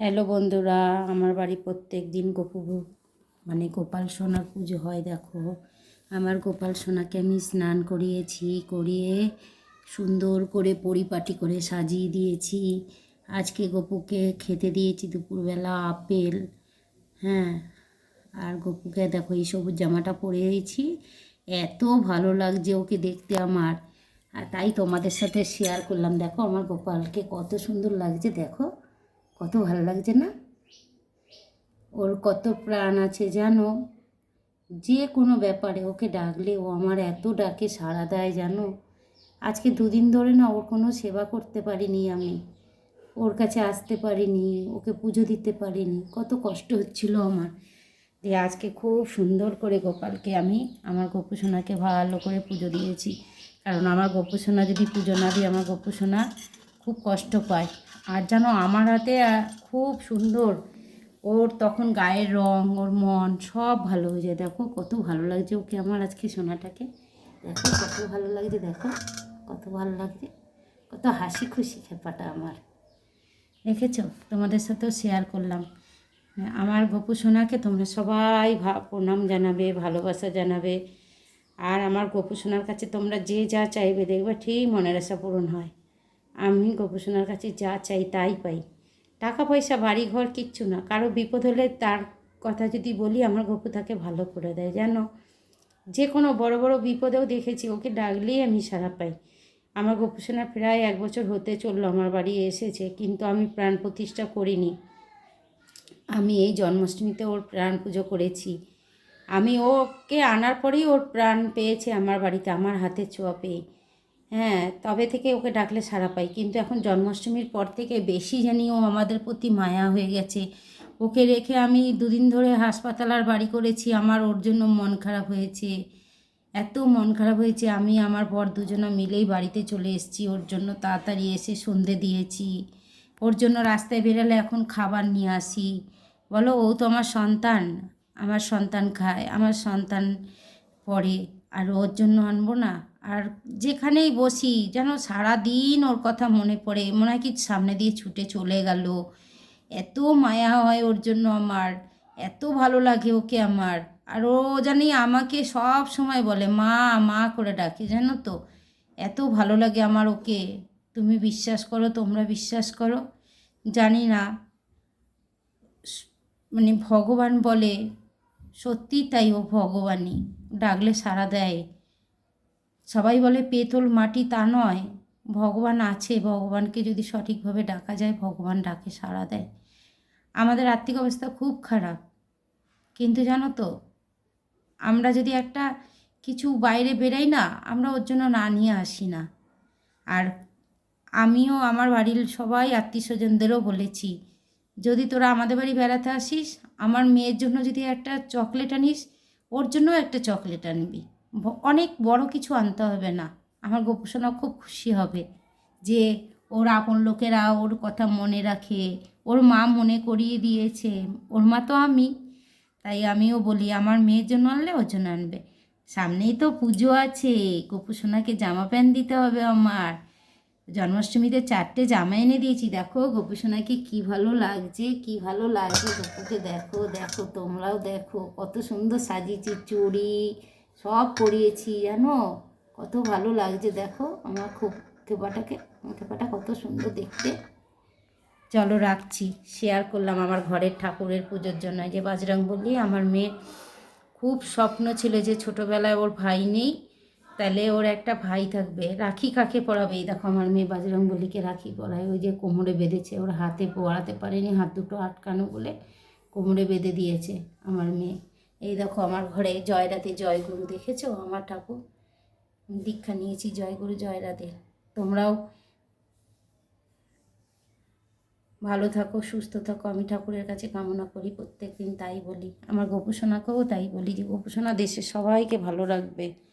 Hello বন্ধুরা, আমার বাড়ি প্রত্যেক দিন গোপু মানে গোপাল সোনার পুজো হয়, দেখো। আমার গোপাল সোনাকে আমি স্নান করিয়েছি, করিয়ে সুন্দর করে পরিপাটি করে সাজিয়ে দিয়েছি। আজকে গপুকে খেতে দিয়েছি দুপুরবেলা আপেল হ্যাঁ। আর গপুকে দেখো, এই সবুজ জামাটা পরেছি, এত ভালো লাগছে ওকে দেখতে আমার। আর তাই তোমাদের সাথে শেয়ার করলাম। দেখো, আমার গোপালকে কত সুন্দর লাগছে, দেখো। কত ভালো লাগছে না? ওর কত প্রাণ আছে জানো? যে কোনো ব্যাপারে ওকে ডাকলে ও আমার এত ডাকে সাড়া দেয় জানো? আজকে দুদিন ধরে না ওর কোনো সেবা করতে পারিনি আমি। ওর কাছে আসতে পারিনি, ওকে পুজো দিতে পারিনি। কত কষ্ট হচ্ছিল আমার দিয়ে আজকে খুব সুন্দর করে গোপালকে আমি আমার গোপুসোনাকে ভালো করে পুজো দিয়েছি। কারণ আমার গোপুসোনা যদি পুজো না দিই আমার গোপুসোনা খুব কষ্ট পায়। আর যেন আমার হাতে খুব সুন্দর। ওর তখন গায়ের রং, ওর মন সব ভালো হয়ে যায়। দেখো কত ভালো লাগছে ওকে আমার আজকে সোনাটাকে। দেখো কত ভালো লাগছে, দেখো কত ভালো লাগছে। কত হাসি খুশি খেপাটা আমার। দেখেছ? তোমাদের সাথেও শেয়ার করলাম। আমার গপু সোনাকে তোমরা সবাই প্রণাম জানাবে, ভালোবাসা জানাবে। আর আমার গপু সোনার কাছে তোমরা যে যা চাইবে দেখবে, ঠিক মনের আশা পূরণ হয়। আমি সোনার কাছে যা চাই তাই পাই। টাকা, পয়সা, বাড়ি, ঘর, কিচ্ছু না। কারও বিপদ হলে তার কথা যদি বলি, আমার গপু তাকে ভালো করে দেয়, জানো? যে কোনো বড় বড় বিপদেও দেখেছি, ওকে ডাকলেই আমি সারা পাই। আমার গোপুসোনা প্রায় এক বছর হতে চলল আমার বাড়ি এসেছে, কিন্তু আমি প্রাণ প্রতিষ্ঠা করিনি। আমি এই জন্মাষ্টমীতে ওর প্রাণ পুজো করেছি। আমি ওকে আনার পরেই ওর প্রাণ পেয়েছে আমার বাড়িতে, আমার হাতে ছোঁয়া পেয়ে। হ্যাঁ তবে থেকে ওকে ডাকলে সারা পাই। কিন্তু এখন জন্মাষ্টমীর পর থেকে বেশি জানি ও আমাদের প্রতি মায়া হয়ে গেছে। ওকে রেখে আমি দুদিন ধরে হাসপাতাল আর বাড়ি করেছি, আমার ওর জন্য মন খারাপ হয়েছে। এত মন খারাপ হয়েছে, আমি আমার বর দুজনা মিলেই বাড়িতে চলে এসেছি। ওর জন্য তাড়াতাড়ি এসে সন্ধে দিয়েছি। ওর জন্য রাস্তায় বেরোলে এখন খাবার নিয়ে আসি। বলো, ও তো আমার সন্তান। আমার সন্তান খায়, আমার সন্তান পড়ে। আর ওর জন্য আনব না? আর যেখানেই বসি, যেন সারাদিন ওর কথা মনে পড়ে, মনে হয় কি সামনে দিয়ে ছুটে চলে গেল। এত মায়া হয় ওর জন্য আমার, এত ভালো লাগে ওকে আমার। আর ও জানি আমাকে সব সময় বলে, মা মা করে ডাকে, জানো তো? এত ভালো লাগে আমার ওকে। তুমি বিশ্বাস করো, তোমরা বিশ্বাস করো, জানি না। মানে ভগবান বলে সত্যি তাই ও ভগবানই। ডাকলে সাড়া দেয়। সবাই বলে পেতল মাটি তা নয়, ভগবান আছে, ভগবানকে যদি সঠিকভাবে ডাকা যায়, ভগবান ডাকে সাড়া দেয়। আমাদের আর্থিক অবস্থা খুব খারাপ। কিন্তু জানো তো, আমরা যদি একটা কিছু বাইরে বেরাই না, আমরা ওর জন্য না নিয়ে আসি না। আর আমিও আমার বাড়ির সবাই আত্মীয় স্বজনদেরও বলেছি, যদি তোরা আমাদের বাড়ি বেড়াতে আসিস, আমার মেয়ের জন্য যদি একটা চকলেট আনিস, ওর জন্যও একটা চকলেট আনবি। অনেক বড় কিছু আনতে হবে না। আমার গোপসোনা খুব খুশি হবে যে ওর আপন লোকেরা ওর কথা মনে রাখে, ওর মা মনে করিয়ে দিয়েছে, ওর মা তো আমি। তাই আমিও বলি, আমার মেয়ের জন্য আনলে ওর জন্য আনবে। সামনেই তো পুজো আছে, গোপুসোনাকে জামা প্যান্ট দিতে হবে আমার। জন্মাষ্টমীতে চারটে জামা এনে দিয়েছি, দেখো গোপুসোনাকে কি ভালো লাগছে, কি ভালো লাগছে। গপুকে দেখো দেখো, তোমরাও দেখো, কত সুন্দর সাজিয়েছি চুড়ি সব পরিয়েছি জানো? কত ভালো লাগছে, দেখো আমার খুব খেপাটাকে খেপাটা কত সুন্দর দেখতে। চলো রাখছি শেয়ার করলাম আমার ঘরের ঠাকুরের পুজোর জন্য। যে বাজরং বললি আমার মেয়ে খুব স্বপ্ন ছিল যে ছোটোবেলায় ওর ভাই নেই, তাহলে ওর একটা ভাই থাকবে। রাখি কাকে পরাবে? এই দেখো আমার মেয়ে বাজরং বলিকে রাখি পরায়। ওই যে কোমরে বেঁধেছে, ওর হাতে পরাতে পারেনি, হাত দুটো আটকানো বলে কোমরে বেঁধে দিয়েছে আমার মেয়ে। এই দেখো আমার ঘরে জয়রাতে জয়গুরু দেখেছ? আমার ঠাকুর। দীক্ষা নিয়েছি জয়গুরু জয়রাতে। তোমরাও ভালো থাকো, সুস্থ থাকো। আমি ঠাকুরের কাছে কামনা করি প্রত্যেক দিন তাই বলি। আমার গোপুসোনাকেও তাই বলি যে, গোপুসোনা দেশের সবাইকে ভালো রাখবে।